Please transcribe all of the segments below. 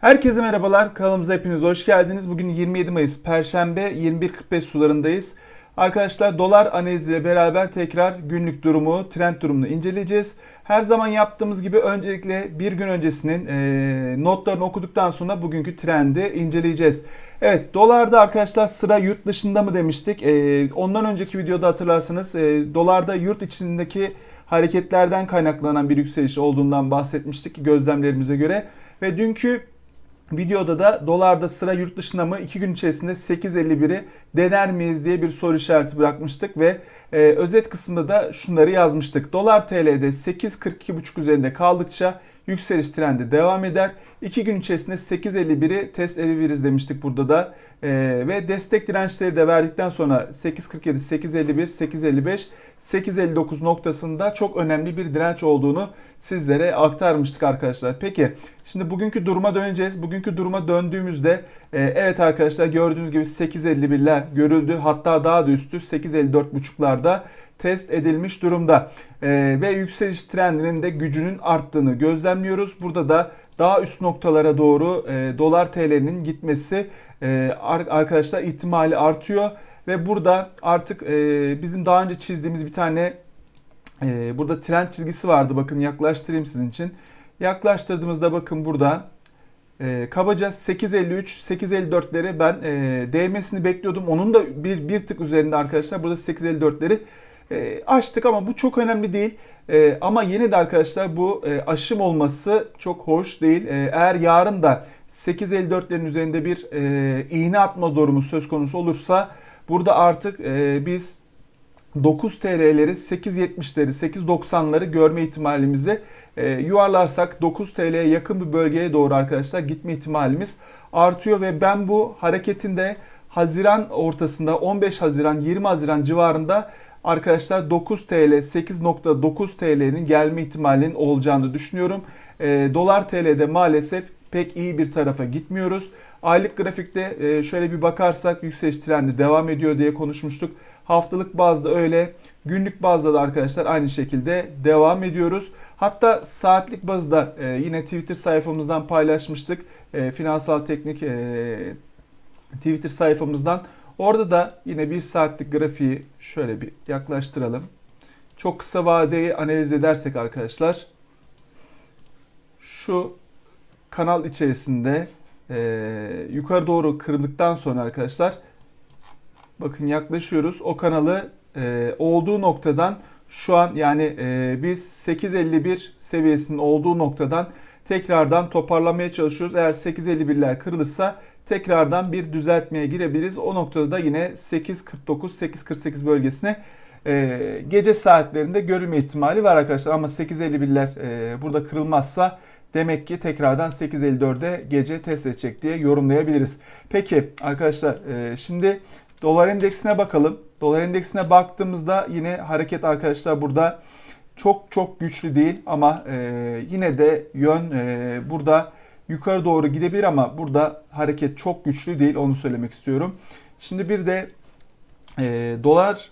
Herkese merhabalar. Kanalımıza hepiniz hoş geldiniz. Bugün 27 Mayıs Perşembe 21.45 sularındayız. Arkadaşlar dolar analiziyle beraber tekrar günlük durumu, trend durumunu inceleyeceğiz. Her zaman yaptığımız gibi öncelikle bir gün öncesinin e, notlarını okuduktan sonra bugünkü trendi inceleyeceğiz. Evet dolarda arkadaşlar sıra yurt dışında mı demiştik. E, ondan önceki videoda hatırlarsanız e, dolarda yurt içindeki hareketlerden kaynaklanan bir yükseliş olduğundan bahsetmiştik gözlemlerimize göre. Ve dünkü Videoda da dolarda sıra yurt dışına mı 2 gün içerisinde 8.51'i dener miyiz diye bir soru işareti bırakmıştık ve e, özet kısmında da şunları yazmıştık. Dolar TL'de 8.42.5 üzerinde kaldıkça yükseliş trendi devam eder. 2 gün içerisinde 8.51'i test edebiliriz demiştik burada da. E, ve destek dirençleri de verdikten sonra 8.47, 8.51, 8.55, 8.59 noktasında çok önemli bir direnç olduğunu sizlere aktarmıştık arkadaşlar. Peki şimdi bugünkü duruma döneceğiz. Bugünkü duruma döndüğümüzde e, evet arkadaşlar gördüğünüz gibi 8.51'ler görüldü. Hatta daha da üstü 8.54.5'larda test edilmiş durumda. E, ve yükseliş trendinin de gücünün arttığını gözlemliyoruz. Burada da daha üst noktalara doğru e, dolar TL'nin gitmesi e, arkadaşlar ihtimali artıyor. Ve burada artık e, bizim daha önce çizdiğimiz bir tane e, burada trend çizgisi vardı. Bakın yaklaştırayım sizin için. Yaklaştırdığımızda bakın burada e, kabaca 8.53, 8.54'leri ben e, değmesini bekliyordum. Onun da bir, bir tık üzerinde arkadaşlar. Burada 8.54'leri e, aştık ama bu çok önemli değil. E, ama yine de arkadaşlar bu e, aşım olması çok hoş değil. E, eğer yarın da 8.54'lerin üzerinde bir e, iğne atma durumu söz konusu olursa burada artık e, biz 9 TL'leri 8.70'leri 8.90'ları görme ihtimalimizi e, yuvarlarsak 9 TL'ye yakın bir bölgeye doğru arkadaşlar gitme ihtimalimiz artıyor ve ben bu hareketin de Haziran ortasında 15 Haziran 20 Haziran civarında arkadaşlar 9 TL 8.9 TL'nin gelme ihtimalinin olacağını düşünüyorum. E, Dolar TL'de maalesef pek iyi bir tarafa gitmiyoruz. Aylık grafikte e, şöyle bir bakarsak yükseliş trendi devam ediyor diye konuşmuştuk. Haftalık bazda öyle, günlük bazda da arkadaşlar aynı şekilde devam ediyoruz. Hatta saatlik bazda e, yine Twitter sayfamızdan paylaşmıştık. E, finansal teknik Twitter sayfamızdan. Orada da yine bir saatlik grafiği şöyle bir yaklaştıralım. Çok kısa vadeyi analiz edersek arkadaşlar şu kanal içerisinde e, yukarı doğru kırıldıktan sonra arkadaşlar bakın yaklaşıyoruz. O kanalı e, olduğu noktadan şu an yani e, biz 8.51 seviyesinin olduğu noktadan tekrardan toparlamaya çalışıyoruz. Eğer 8.51'ler kırılırsa tekrardan bir düzeltmeye girebiliriz. O noktada da yine 8.49-8.48 bölgesine e, gece saatlerinde görülme ihtimali var arkadaşlar. Ama 8.51'ler e, burada kırılmazsa demek ki tekrardan 8.54'e gece test edecek diye yorumlayabiliriz. Peki arkadaşlar e, şimdi dolar endeksine bakalım. Dolar endeksine baktığımızda yine hareket arkadaşlar burada çok çok güçlü değil ama e, yine de yön e, burada yukarı doğru gidebilir ama burada hareket çok güçlü değil onu söylemek istiyorum. Şimdi bir de e, dolar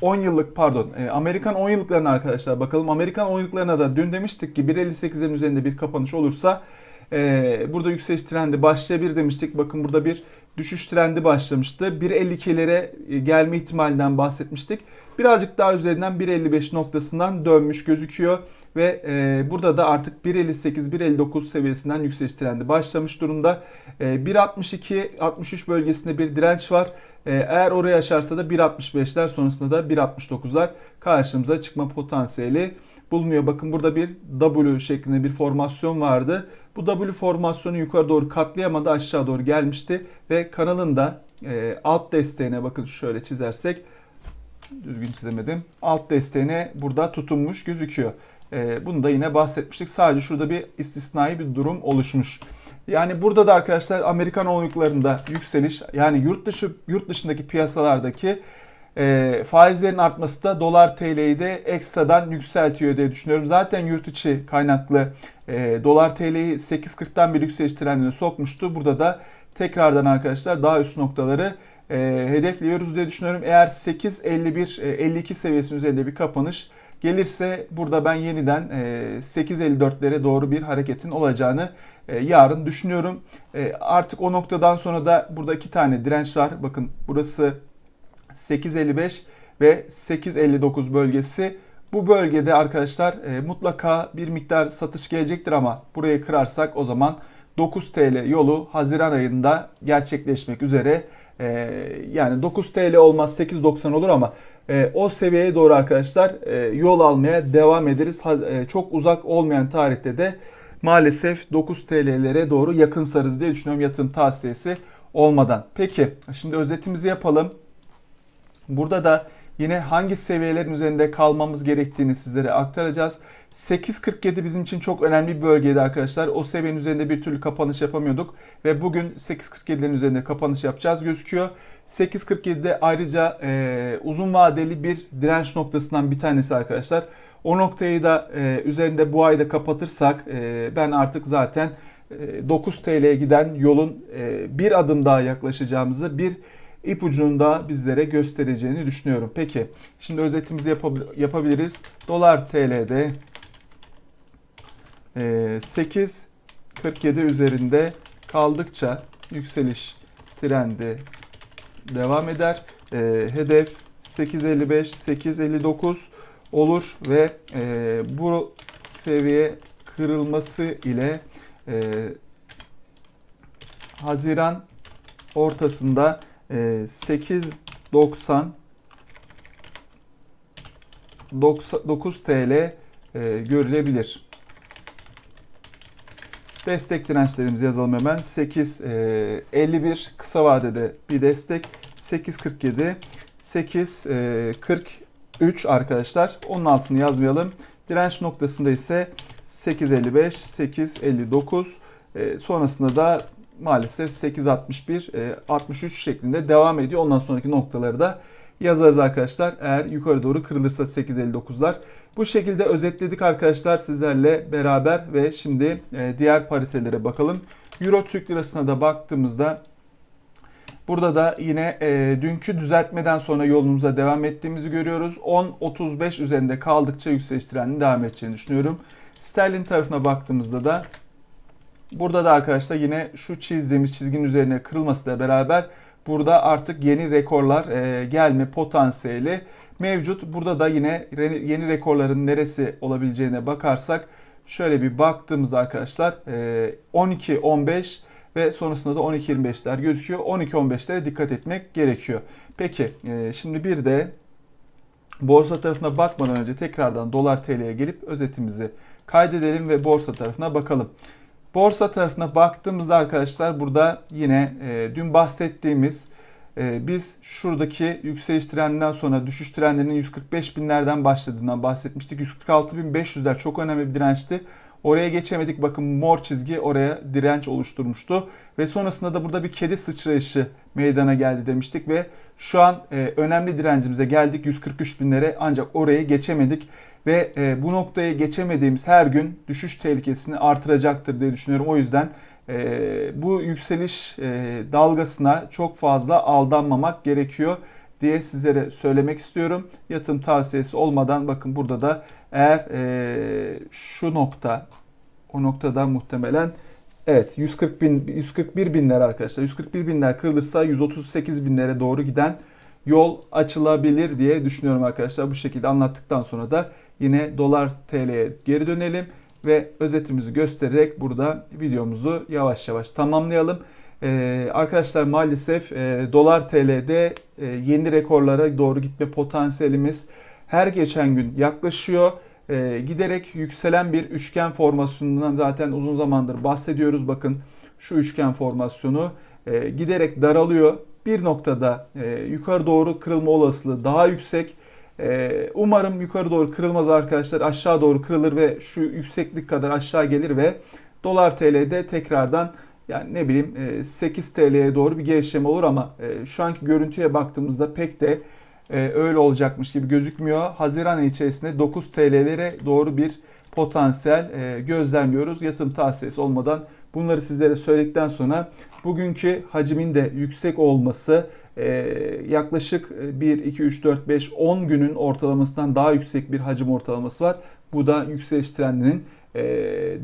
10 yıllık pardon e, Amerikan 10 yıllıklarına arkadaşlar bakalım. Amerikan 10 yıllıklarına da dün demiştik ki 1.58'lerin üzerinde bir kapanış olursa e, burada yükseliş trendi başlayabilir demiştik. Bakın burada bir düşüş trendi başlamıştı. 1.52'lere e, gelme ihtimalinden bahsetmiştik. Birazcık daha üzerinden 1.55 noktasından dönmüş gözüküyor. Ve e, burada da artık 1.58-1.59 seviyesinden yükseliş trendi başlamış durumda. E, 1.62-63 bölgesinde bir direnç var. E, eğer orayı aşarsa da 1.65'ler sonrasında da 1.69'lar karşımıza çıkma potansiyeli bulunuyor. Bakın burada bir W şeklinde bir formasyon vardı. Bu W formasyonu yukarı doğru katlayamadı aşağı doğru gelmişti ve kanalın da e, alt desteğine bakın şöyle çizersek düzgün çizemedim. Alt desteğine burada tutunmuş gözüküyor. E, bunu da yine bahsetmiştik. Sadece şurada bir istisnai bir durum oluşmuş. Yani burada da arkadaşlar Amerikan oyuncularında yükseliş yani yurt dışı yurt dışındaki piyasalardaki e, faizlerin artması da dolar TL'yi de ekstradan yükseltiyor diye düşünüyorum. Zaten yurt içi kaynaklı e, dolar TL'yi 8.40'tan bir yükseliş trendine sokmuştu. Burada da tekrardan arkadaşlar daha üst noktaları e, hedefliyoruz diye düşünüyorum. Eğer 8.51 52 e, seviyesinin üzerinde bir kapanış Gelirse burada ben yeniden e, 8.54'lere doğru bir hareketin olacağını e, yarın düşünüyorum. E, artık o noktadan sonra da burada iki tane direnç var. Bakın burası 8.55 ve 8.59 bölgesi. Bu bölgede arkadaşlar e, mutlaka bir miktar satış gelecektir ama burayı kırarsak o zaman 9 TL yolu Haziran ayında gerçekleşmek üzere. E, yani 9 TL olmaz 8.90 olur ama e, o seviyeye doğru arkadaşlar e, yol almaya devam ederiz. Ha, e, çok uzak olmayan tarihte de maalesef 9 TL'lere doğru yakınsarız diye düşünüyorum yatırım tavsiyesi olmadan. Peki şimdi özetimizi yapalım. Burada da yine hangi seviyelerin üzerinde kalmamız gerektiğini sizlere aktaracağız. 8.47 bizim için çok önemli bir bölgeydi arkadaşlar. O seviyenin üzerinde bir türlü kapanış yapamıyorduk. Ve bugün 8.47'lerin üzerinde kapanış yapacağız gözüküyor. 8.47'de ayrıca e, uzun vadeli bir direnç noktasından bir tanesi arkadaşlar. O noktayı da e, üzerinde bu ayda kapatırsak e, ben artık zaten e, 9 TL'ye giden yolun bir adım daha yaklaşacağımızı bir ipucunu da bizlere göstereceğini düşünüyorum. Peki şimdi özetimizi yapabiliriz. Dolar TL'de 8.47 üzerinde kaldıkça yükseliş trendi devam eder. Hedef 8.55 8.59 olur ve bu seviye kırılması ile Haziran ortasında 8.90 9 TL e, görülebilir. Destek dirençlerimizi yazalım hemen. 8.51 e, kısa vadede bir destek. 8.47 8.43 arkadaşlar. Onun altını yazmayalım. Direnç noktasında ise 8.55 8.59 e, sonrasında da maalesef 8.61, 63 e, şeklinde devam ediyor. Ondan sonraki noktaları da yazarız arkadaşlar. Eğer yukarı doğru kırılırsa 8.59'lar. Bu şekilde özetledik arkadaşlar sizlerle beraber ve şimdi e, diğer paritelere bakalım. Euro Türk Lirası'na da baktığımızda Burada da yine e, dünkü düzeltmeden sonra yolumuza devam ettiğimizi görüyoruz. 10.35 üzerinde kaldıkça yükseliş trendinin devam edeceğini düşünüyorum. Sterlin tarafına baktığımızda da Burada da arkadaşlar yine şu çizdiğimiz çizginin üzerine kırılmasıyla beraber burada artık yeni rekorlar e, gelme potansiyeli mevcut. Burada da yine yeni rekorların neresi olabileceğine bakarsak şöyle bir baktığımızda arkadaşlar 12-15 e, ve sonrasında da 12-25'ler gözüküyor. 12-15'lere dikkat etmek gerekiyor. Peki e, şimdi bir de borsa tarafına bakmadan önce tekrardan dolar TL'ye gelip özetimizi kaydedelim ve borsa tarafına bakalım. Borsa tarafına baktığımızda arkadaşlar burada yine e, dün bahsettiğimiz e, biz şuradaki yükseliş trendinden sonra düşüş trendinin 145 binlerden başladığından bahsetmiştik. 146.500'ler çok önemli bir dirençti. Oraya geçemedik. Bakın mor çizgi oraya direnç oluşturmuştu. Ve sonrasında da burada bir kedi sıçrayışı meydana geldi demiştik. Ve şu an e, önemli direncimize geldik 143 binlere ancak orayı geçemedik ve e, bu noktaya geçemediğimiz her gün düşüş tehlikesini artıracaktır diye düşünüyorum. O yüzden e, bu yükseliş e, dalgasına çok fazla aldanmamak gerekiyor diye sizlere söylemek istiyorum. Yatırım tavsiyesi olmadan bakın burada da eğer e, şu nokta o noktada muhtemelen evet 140 bin 141 binler arkadaşlar 141 binler kırılırsa 138 binlere doğru giden yol açılabilir diye düşünüyorum arkadaşlar. Bu şekilde anlattıktan sonra da yine dolar TL'ye geri dönelim ve özetimizi göstererek burada videomuzu yavaş yavaş tamamlayalım. Ee, arkadaşlar maalesef e, dolar TL'de e, yeni rekorlara doğru gitme potansiyelimiz her geçen gün yaklaşıyor. E, giderek yükselen bir üçgen formasyonundan zaten uzun zamandır bahsediyoruz. Bakın şu üçgen formasyonu e, giderek daralıyor. Bir noktada e, yukarı doğru kırılma olasılığı daha yüksek. Ee, umarım yukarı doğru kırılmaz arkadaşlar. Aşağı doğru kırılır ve şu yükseklik kadar aşağı gelir ve dolar TL'de tekrardan yani ne bileyim 8 e, TL'ye doğru bir gevşeme olur ama e, şu anki görüntüye baktığımızda pek de e, öyle olacakmış gibi gözükmüyor. Haziran içerisinde 9 TL'lere doğru bir potansiyel gözlemliyoruz. Yatırım tavsiyesi olmadan bunları sizlere söyledikten sonra bugünkü hacmin de yüksek olması e, yaklaşık 1, 2, 3, 4, 5, 10 günün ortalamasından daha yüksek bir hacim ortalaması var. Bu da yükseliş trendinin e,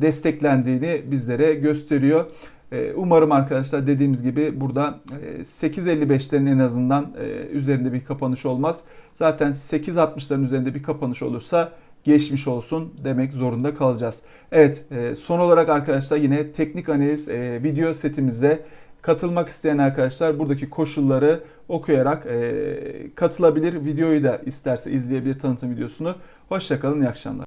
desteklendiğini bizlere gösteriyor. E, Umarım arkadaşlar dediğimiz gibi burada e, 8.55'lerin en azından üzerinde bir kapanış olmaz. Zaten 8.60'ların üzerinde bir kapanış olursa geçmiş olsun demek zorunda kalacağız. Evet e, son olarak arkadaşlar yine teknik analiz e, video setimize katılmak isteyen arkadaşlar buradaki koşulları okuyarak e, katılabilir. Videoyu da isterse izleyebilir tanıtım videosunu. Hoşçakalın, iyi akşamlar.